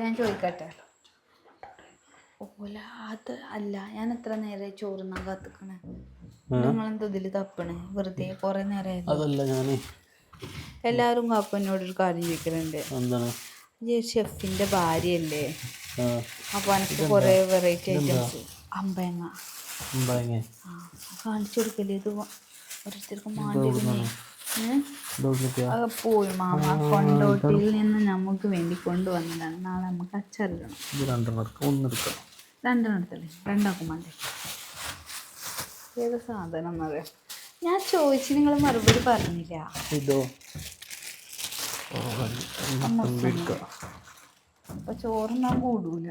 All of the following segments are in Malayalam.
ഞാൻ ചോദിക്കട്ടെ? ഓല അത് അല്ല ഞാൻ എത്ര നേരെ ചോറുന്നാൻ കാത്തിക്കണേ. നിങ്ങളെന്താ ഇതിൽ തപ്പണേ? വെറുതെ കൊറേ നേരം അതല്ല ഞാൻ എല്ലാവരും കാപ്പനോട് ഒരു കാര്യം ചോദിക്കലുണ്ട് ഷെഫിന്റെ ഭാര്യയല്ലേ? അപ്പൊ എനിക്ക് കൊറേ വെറൈറ്റി ഐറ്റംസ് അമ്പയങ്ങ. കാണിച്ചു കൊടുക്കല്ലേ? ഇത് ഓരോരുത്തർക്കും മാണ്ടിരുന്നേ അത് പോയി മാമ. കൊണ്ടോട്ടിയിൽ നിന്ന് നമുക്ക് വേണ്ടി കൊണ്ടുവന്നതാണ്. നാളെ നമുക്ക് അച്ചറിയണം ഇത് രണ്ടെണ്ണം എടുത്തല്ലേ? രണ്ടാക്കും വേണ്ടേ ഏത് സാധനം എന്നറിയാം ഞാൻ ചോദിച്ചു നിങ്ങൾ മറുപടി പറഞ്ഞില്ല. ഇതോ? അപ്പൊ ചോറുന്നാൻ കൂടൂല.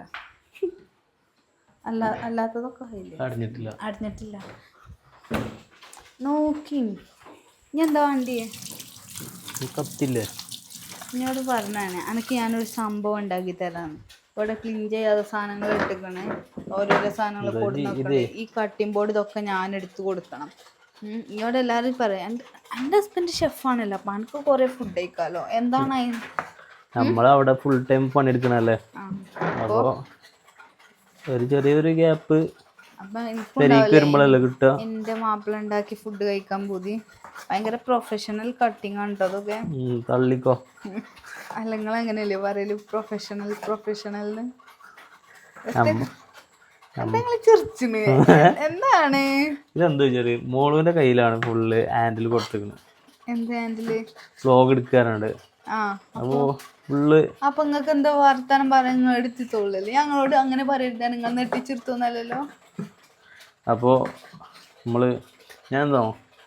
അല്ല അല്ലാത്തതൊക്കെ അറിഞ്ഞിട്ടില്ല അടഞ്ഞിട്ടില്ല. നോക്കി. ഇനി എന്താ വേണ്ടിയേ ഈ കത്തില്ലേ? എന്നോട് പറഞ്ഞാണ് എനിക്ക് ഞാനൊരു സംഭവം ഉണ്ടാക്കി തരാന്ന്. ഇവിടെ ക്ലീൻ ചെയ്യാത്ത സാധനങ്ങൾ ഇട്ടിക്കണേ. ഓരോരോ സാധനങ്ങൾ കൊടുക്കണം ഈ കട്ടിംഗ് ബോർഡ് ഇതൊക്കെ ഞാൻ എടുത്തു കൊടുക്കണം. ഇവിടെ എല്ലാവരും പറയാം എന്റെ ഹസ്ബൻഡ് ഷെഫാണല്ലോ അപ്പം എനിക്ക് കുറേ ഫുഡ് കഴിക്കാമല്ലോ എന്താണ് നമ്മളവിടെ ഫുൾ ടൈം പണിയെടുക്കണല്ലേ? അപ്പോ അപ്പോൾ ഒരു ചെറിയൊരു ഗ്യാപ്പ് എന്റെ മാപ്പിള ഉണ്ടാക്കി ഫുഡ് കഴിക്കാൻ പൂതി. ഭയങ്കര പ്രൊഫഷണൽ കട്ടിങ് ആണ് അതൊക്കെ. തള്ളിക്കോ. അല്ല നിങ്ങൾ എങ്ങനെയല്ലേ പറയൽ? പ്രൊഫഷണൽ ചിരിച്ചിന്? എന്താണ്? ഇതെന്താ വെച്ചാൽ മോളുവിന്റെ കയ്യിലാണ് ഫുള്ള് ഹാൻഡിൽ കൊടുത്തേക്കുന്നത് എന്ത് ഹാൻഡിൽ വ്ലോഗ് എടുക്കാറുണ്ട് ആ അപ്പോൾ ഫുള്ള് അപ്പൊ നിങ്ങൾക്ക് എന്താ വർത്താനം പറയുന്നു എടുത്തിത്തോളല്ലേ ഞങ്ങളോട് അങ്ങനെ പറയരുത്. നിങ്ങൾ നെട്ടിച്ചിരുത്തോന്നല്ലോ അപ്പോൾ നമ്മൾ ഞാൻ എന്തോ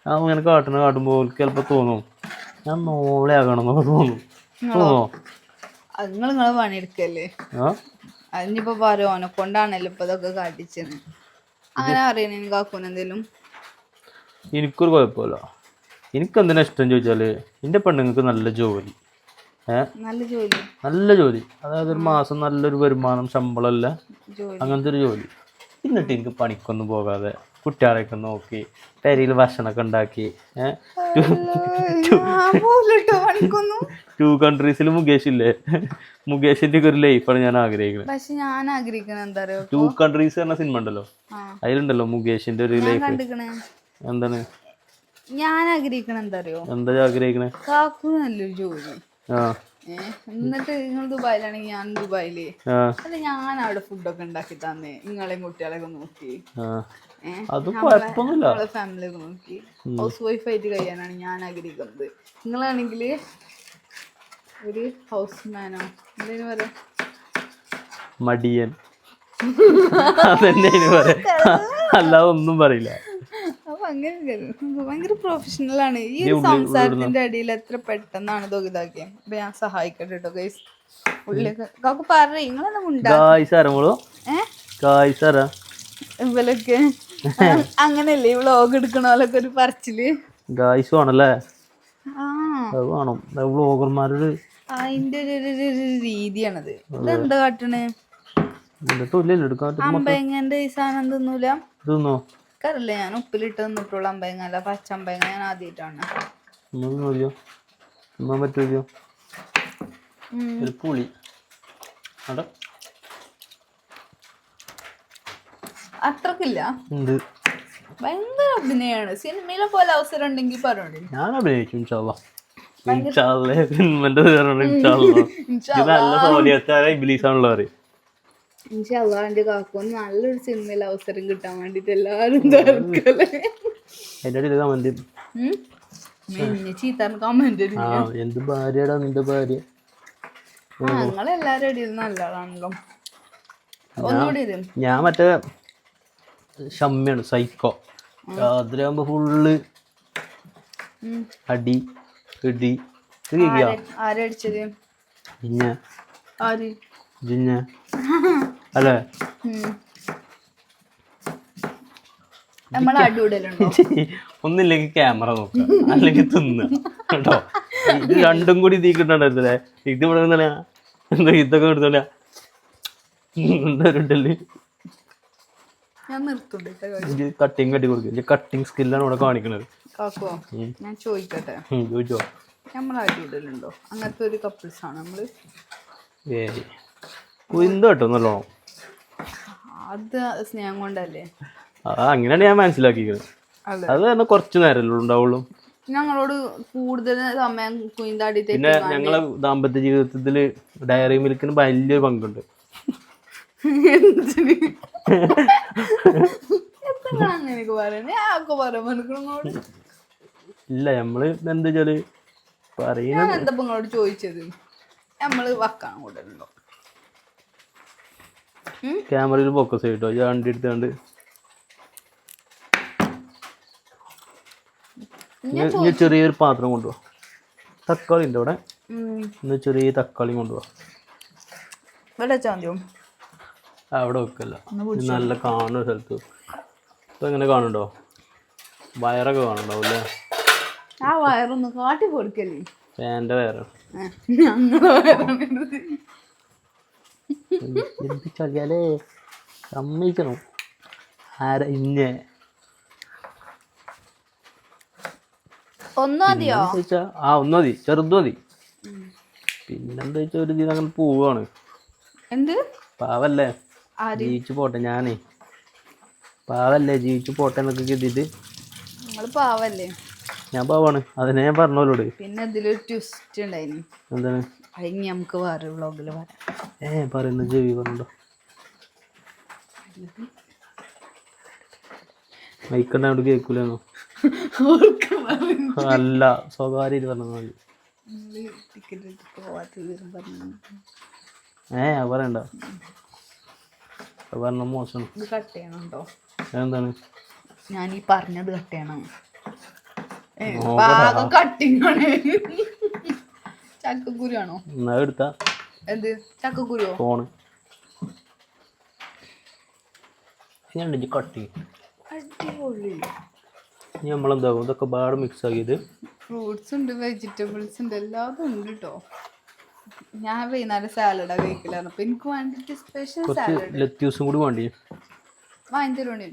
ഞാൻ ഇങ്ങനെ കാട്ടുന്ന കാട്ടുമ്പോൾ ഓൾക്ക് ചിലപ്പോൾ തോന്നും ഞാൻ നോളെ ആകണം എന്നൊക്കെ തോന്നും. തോന്നോ? അത് നിങ്ങൾ നിങ്ങളെ പണിയെടുക്കല്ലേ? ആ? അതിനിപ്പോ പറയോ? ഓനെ കൊണ്ടാണല്ലോ ഇപ്പൊ ഇതൊക്കെ കാട്ടിച്ചത്. അങ്ങനെ അറിയണ എനിക്ക് ആക്കൂന എന്തേലും? എനിക്കൊരു കുഴപ്പമില്ല. എനിക്കെന്തിനാ ഇഷ്ടം ചോദിച്ചാൽ എന്റെ പെണ്ണുങ്ങൾക്ക് നല്ല ജോലി. നല്ല ജോലി? നല്ല ജോലി. അതായത് ഒരു മാസം നല്ലൊരു വരുമാനം ശമ്പളമല്ല അങ്ങനത്തെ ഒരു ജോലി. എന്നിട്ട് എനിക്ക് പണിക്കൊന്നും പോകാതെ കുട്ടികളെയൊക്കെ നോക്കി പെരയിൽ ഭക്ഷണമൊക്കെ ഉണ്ടാക്കി ടൂ കൺട്രീസിൽ മുകേഷ് ഇല്ലേ? മുകേഷിന്റെ ഒക്കെ ഒരു ലൈഫാണ് ഞാൻ ആഗ്രഹിക്കുന്നത് പക്ഷെ ഞാൻ ആഗ്രഹിക്കുന്നത് എന്താ പറയുക ടു കൺട്രീസ് പറഞ്ഞ സിനിമ ഉണ്ടല്ലോ? അതിലുണ്ടല്ലോ മുകേഷിന്റെ ഒരു ലൈഫ് എന്താണ്? ഞാൻ ആഗ്രഹിക്കണ എന്താ അറിയോ? എന്താ ആഗ്രഹിക്കണേ? കാക്കു നല്ലൊരു ജോലി. ആ. എന്നിട്ട് നിങ്ങൾ ദുബായിലാണെങ്കിൽ ഞാൻ ദുബായിൽ. അല്ല ഞാൻ അവിടെ ഫുഡൊക്കെ ഉണ്ടാക്കി തന്നേ. നിങ്ങളെയും കുട്ടികളെയൊക്കെ നോക്കി. നമ്മളെ ഫാമിലിയൊക്കെ നോക്കി. ഹൗസ് വൈഫ് ആയിട്ട് കഴിയാനാണ് ഞാൻ ആഗ്രഹിക്കുന്നത്. നിങ്ങളാണെങ്കിൽ ഒരു ഹൗസ് മാനോ എന്തേലും പറയാ? മടിയൻ. അതന്നെ അതിന് പറയാ. അല്ലാതെ ഒന്നും പറയില്ല. അങ്ങനെ. ഭയങ്കര പ്രൊഫഷണൽ ആണ്. ഈ ഒരു സംസാരത്തിന്റെ അടിയിൽ എത്ര പെട്ടെന്നാണ് ഇതൊക്കെ ഇതാക്കിയത് അപ്പൊ ഞാൻ സഹായിക്കട്ടെ കേട്ടോ ഗൈസ് ഉള്ളിലൊക്കെ കാക്കു പറ ഉണ്ടാ ഇവലൊക്കെ അങ്ങനെയല്ലേ ഈ വ്ളോഗ് എടുക്കണ പോലൊക്കെ ഒരു പറച്ചിൽ? ഗായ്സ് വേണം. അതിന്റെ ഒരു രീതിയാണത്. ഇതെന്താ കാട്ടണേ? അമ്പയങ്ങന്റെ ഈ സാധനം തിന്നൂല? ഇതൊന്നോ കറില്ല ഞാൻ ഉപ്പിലിട്ട് തിന്നിട്ടുള്ള അമ്പയങ്ങ അല്ല പച്ച അമ്പയങ്ങ ഞാൻ ആദ്യമായിട്ടാണ് പറ്റുമോ ഒരു പുളി. അത്രക്കില്ല. ഭയങ്കര അഭിനയാണ്. സിനിമയിലെ പോലെ അവസരം ഉണ്ടെങ്കിൽ പറഞ്ഞോളൂ ഞാൻ അഭിനയിക്കും ഇൻഷാല്ലാ സിനിമന്റെ ഇൻഷാല്ലാ ഇബിലീസാണല്ലോ എനിക്ക് അള്ളാന്റെ കാക്കുന്ന് നല്ലൊരു സിനിമയിൽ അവസരം കിട്ടാൻ വേണ്ടിട്ട് എല്ലാരും എന്ത് ഭാര്യടാ നിന്റെ ഭാര്യ? ഞാൻ മറ്റേ ഷമ്മിയാണ് സൈക്കോ. രാത്രി ആകുമ്പോ ഫുള്ള് അടി ഇടി. പിന്നെ? ആര്? പിന്നെ അല്ലേ? ഒന്നില്ലെങ്കിൽ ക്യാമറ നോക്കുക. അല്ലെങ്കിൽ തിന്നുക കേട്ടോ? ഇത് രണ്ടും കൂടി തീ കിട്ടണ്ടായിരുന്നല്ലേ ഇത് ഇവിടെ നിന്നാ എന്താ ഇതൊക്കെ എടുത്തോല ഉണ്ടല്ലേ കട്ടിങ് കട്ടി കൊടുക്കും. കട്ടിങ് സ്കില്ലാണ് ഇവിടെ കാണിക്കണത്. ഞാൻ ചോദിക്കട്ടെ? ചോദിച്ചോ. നമ്മൾ അടിയിടലുണ്ടോ? അങ്ങനത്തെ ഒരു കപ്പിൾസ് ആണ് നമ്മൾ. ഏയ്. കുന്ത കേട്ടോ നല്ലോണം അത് സ്നേഹം കൊണ്ടല്ലേ? അങ്ങനെയാണ് ഞാൻ മനസ്സിലാക്കിയത് അതെ. തന്നെ കുറച്ചു നേരമല്ലേ ഉണ്ടാവുള്ളൂ. ഞങ്ങളോട് കൂടുതൽ സമയം കുയിന്താടി പിന്നെ ഞങ്ങളെ ദാമ്പത്യ ജീവിതത്തിൽ ഡയറി മിൽക്കിന് വലിയൊരു പങ്കുണ്ട്. ഇല്ല നമ്മൾ എന്താ വെച്ചാൽ പറയുന്നത് ചോദിച്ചത്? നമ്മൾ വക്കാൻ കൂടല്ലോ ക്യാമറയിൽ ഫോക്കസ് ചെയ്തോ ഞാൻ വണ്ടി എടുത്തുകൊണ്ട്. ഇനി ചെറിയൊരു പാത്രം കൊണ്ടുപോവാ തക്കാളി ഉണ്ട് അവിടെ ഇന്ന് ചെറിയ തക്കാളി കൊണ്ടുപോവാ ഇവിടെ അവിടെ വെക്കല്ല. നല്ല കാണുന്ന സ്ഥലത്ത്. ഇപ്പൊ എങ്ങനെ കാണുന്നുണ്ടോ? വയറൊക്കെ കാണുന്നുണ്ടാവും അല്ലേ? ആ വയറൊന്ന് കാട്ടി കൊടുക്കല്ലേ ഫാന്റെ വയറ് ഞങ്ങളെ വയറാണിത് എന്ത് ചളിയാലേ സമ്മതിക്കണം. ആരാ ഇന്നെ? ഒന്നും മതിയോ ആ ഒന്ന് മതി. ചെറുത് മതി. പിന്നെന്താ വെച്ചാൽ ഒരു ദിനം അങ്ങനെ പോവാണ്. എന്ത്? പാവല്ലേ? ആര്? ജീവിച്ചു പോട്ടെ ഞാനേ. പാവല്ലേ ജീവിച്ചു പോട്ടെ എന്നൊക്കെ കരുതിയിട്ട്. പാവല്ലേ? ഞാൻ പാവാണ്. അതിനെ ഞാൻ പറഞ്ഞോലോട് പിന്നെ ഇതിലൊരു ട്വിസ്റ്റ് ഉണ്ടായിരുന്നു എന്താണ്? അതിന് നമുക്ക് വേറെ വ്ളോഗിൽ പറയാം ഏ പറയുന്നു ചെവി പറഞ്ഞോ. മൈക്കണ്ടാണ്ട് കേൾക്കൂലെന്നോ? അല്ല സ്വകാര്യ മതി. പറഞ്ഞു ഏ പറയണ്ട. പറഞ്ഞ മോശം. കട്ട് എന്താണ് ഞാൻ ഈ പറഞ്ഞത് കട്ട് ചെയ്യണം. ഭാഗം എന്നാ എടുത്ത. എന്ത്? ചക്കക്കുരുവോ? ഫോണ് കട്ടി അടിപൊളി. ഇനി നമ്മളെന്താകും ഇതൊക്കെ പാട് മിക്സ് ആക്കിയത്. ഫ്രൂട്ട്സ് ഉണ്ട് വെജിറ്റബിൾസ് ഉണ്ട് എല്ലാതും ഉണ്ട് കേട്ടോ ഞാൻ വൈകുന്നേരം സാലഡാ കഴിക്കലാണ് അപ്പൊ എനിക്ക് വേണ്ടിട്ട് സ്പെഷ്യൽ സാലഡ് ലത്യൂസും കൂടി വേണ്ടി. വാങ്ങി തരുവാണി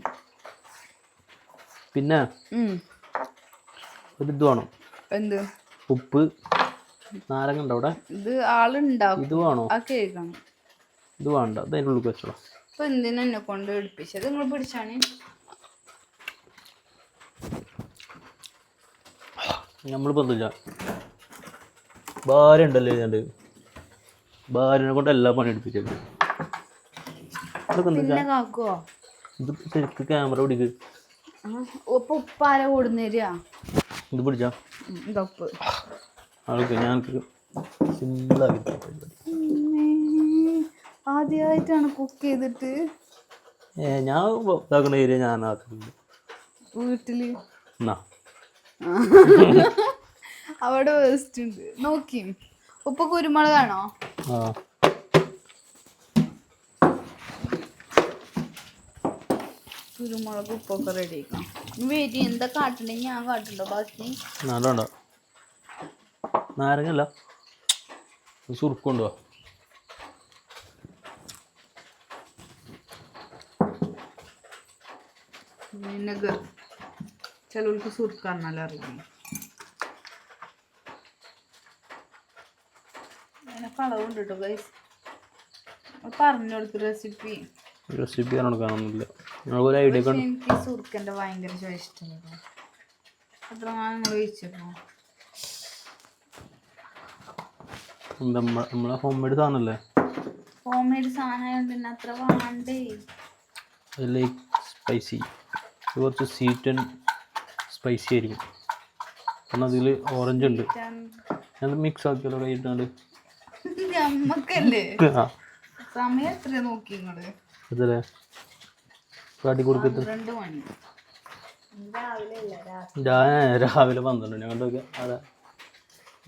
പിന്നെ ഇത് വേണം. എന്ത്? ഉപ്പ്. നാരങ്ങ ഉണ്ടോ അവിടെ? ഇത് ആളുണ്ടാക്കും. ഇത് വേണോ? ആ കേൾക്കണം ഇത് വേണ്ട ഇത് അതിന്റെ ഉള്ളിൽ വെച്ചോ അപ്പൊ എന്തിനാ എന്നെ കൊണ്ട് എടുപ്പിച്ചത് നിങ്ങൾ പിടിച്ചാണ്. നമ്മളിപ്പോൾ എന്തില്ല? ഭാര്യ ഉണ്ടല്ലോ ഇതിന്റെ ഭാര്യനെ കൊണ്ട് എല്ലാ പണി എടുപ്പിച്ചത്. ഇതൊക്കെ എന്താ പിന്നെ കാക്കുവോ? ഇത് ശരിക്ക് ക്യാമറ പിടിക്ക്. ഉപ്പ് ഉപ്പാര കൊടുന്നേരാ ഇത് പിടിച്ചാ? ഇതൊപ്പ് ആൾക്ക് ഞാൻ സിമ്പിളാക്കി ആദ്യമായിട്ടാണ് കുക്ക് ചെയ്തിട്ട്. ഏ ഞാൻ ഇതാക്കുന്ന ഏരിയ ഞാൻ ആക്കുന്നുണ്ട്. വീട്ടിൽ. എന്നാ? അവിടെ വേസ്റ്റ് ഉണ്ട്. നോക്കി. ഉപ്പ് കുരുമുളകാണോ? ആ. കുരുമുളക് ഉപ്പൊക്കെ റെഡി ആക്കാം വെയിറ്റ് എന്താ കാട്ടുണ്ടെങ്കിൽ ഞാൻ കാട്ടുണ്ടോ? ബാക്കി? നാലുണ്ടോ നാരങ്ങല്ല സുറുക്കുണ്ടോ വിനെഗർ. ചിലവർക്ക് സുർക്കാന്നല്ല അറിയാം. അങ്ങനെ കളവുണ്ട് കേട്ടോ ഗൈസ് പറഞ്ഞു കൊടുത്തു റെസിപ്പി റെസിപ്പി പറഞ്ഞു കാണുന്നില്ല എനിക്ക് സുറുക്കന്റെ ഭയങ്കര ഇഷ്ടമാണ് അത്ര നമ്മൾ കഴിച്ചപ്പോ എന്താ നമ്മ- നമ്മളെ ഹോം മെയ്ഡ് സാധനമല്ലേ ഹോം മെയ്ഡ് സാധനമായതുകൊണ്ട് പിന്നെ അത്ര വേണ്ടേ? ലൈക്ക് സ്പൈസി കുറച്ച് സ്വീറ്റ് ആൻഡ് സ്പൈസി ആയിരിക്കും. കാരണം അതിൽ ഓറഞ്ച് ഉണ്ട്. ഞാൻ മിക്സ് ആക്കിയല്ലോ കൈയിട്ടാണ്ട് നമ്മക്കല്ലേ ആ. സമയം എത്ര നോക്കി നിങ്ങൾ അതല്ലേ കാട്ടി കൊടുക്കത്ത് രണ്ട് മണി. രാവിലെ പന്ത്രണ്ട് മണി. അങ്ങോട്ട് അതെ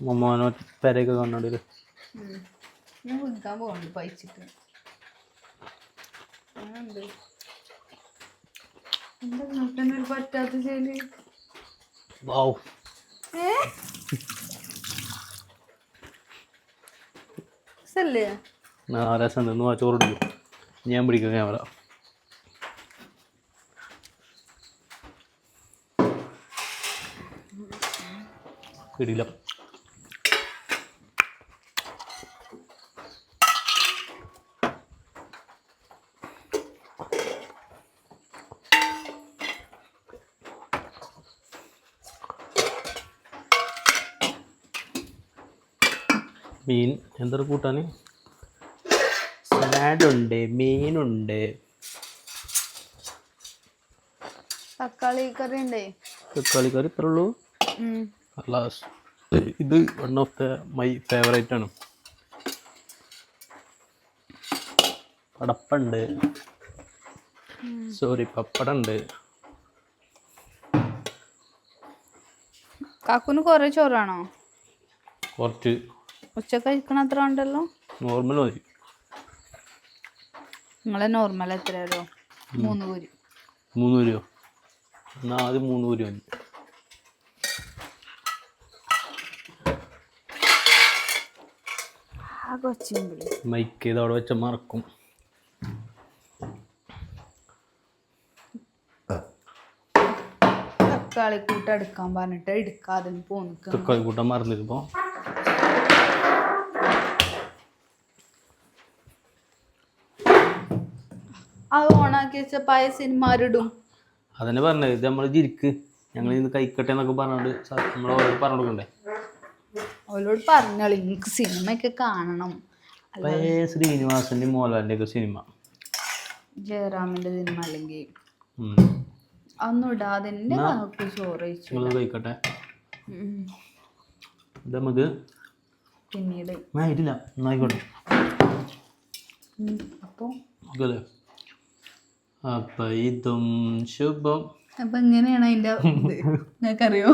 മമ്മോനോ പെരയൊക്കെ കണ്ടോണ്ടില്ല ഞാൻ വിൽക്കാൻ പോകുന്നുണ്ട് പൈച്ചിട്ട് പറ്റാത്ത സല്ലേ രസം ആ ചോറ് ഞാൻ പിടിക്കും ക്യാമറ. കിടിലം മീൻ എന്തൊരു കൂട്ടാൻ സലാഡുണ്ട് മീനുണ്ട്. തക്കാളി കറി ഉണ്ട്? തക്കാളി കറി ഇത്ര ഉള്ളൂ? ഇത് one of the my favourite ആണ്. പടപ്പുണ്ട്. സോറി പപ്പടമുണ്ട്. കാക്കുന് കുറേ ചോറാണോ? കുറച്ച് ഉച്ചയ്ക്ക് കഴിക്കണ അത്ര ഉണ്ടല്ലോ? നോർമൽ മതി. നിങ്ങളെ നോർമൽ എത്രയാലോ മൂന്ന് കൂരി മൂന്ന് കൂരിയോ എന്നാ ആദ്യം മൂന്ന് കൂരി മതി. മൈക്ക് ചെയ്ത് അവിടെ വെച്ച മറക്കും. തക്കാളി കൂട്ടം എടുക്കാൻ പറഞ്ഞിട്ട് എടുക്കാതെ പോന്നു തക്കാളി കൂട്ടം മറന്നിരുമ്പോൾ ഓണാക്കി വെച്ച പഴയ സിനിമാരിടും അതന്നെ പറഞ്ഞത്. ഇത് നമ്മൾ ജിരിക്ക് ഞങ്ങൾ ഇന്ന് കഴിക്കട്ടെ എന്നൊക്കെ പറഞ്ഞോണ്ട് നമ്മൾ ഓരോട് പറഞ്ഞു കൊടുക്കണ്ടേ അവരോട് പറഞ്ഞോളി. എനിക്ക് സിനിമയൊക്കെ കാണണം. പഴയ ശ്രീനിവാസന്റെ മോഹൻലാലിന്റെ ഒക്കെ സിനിമ. ജയറാമിന്റെ സിനിമ അല്ലെങ്കിൽ. അതൊന്നും ഇടാതെ എന്റെ കാക്കു ചോറ് കഴിച്ചു കഴിക്കട്ടെ. ഇത് നമുക്ക് പിന്നീട്. ആ ഇല്ല എന്നായിക്കോട്ടെ ഉം. അപ്പൊ ഇതും ശുഭം. അപ്പൊ എങ്ങനെയാണ് അതിന്റെ ഇത്? നിങ്ങൾക്കറിയോ?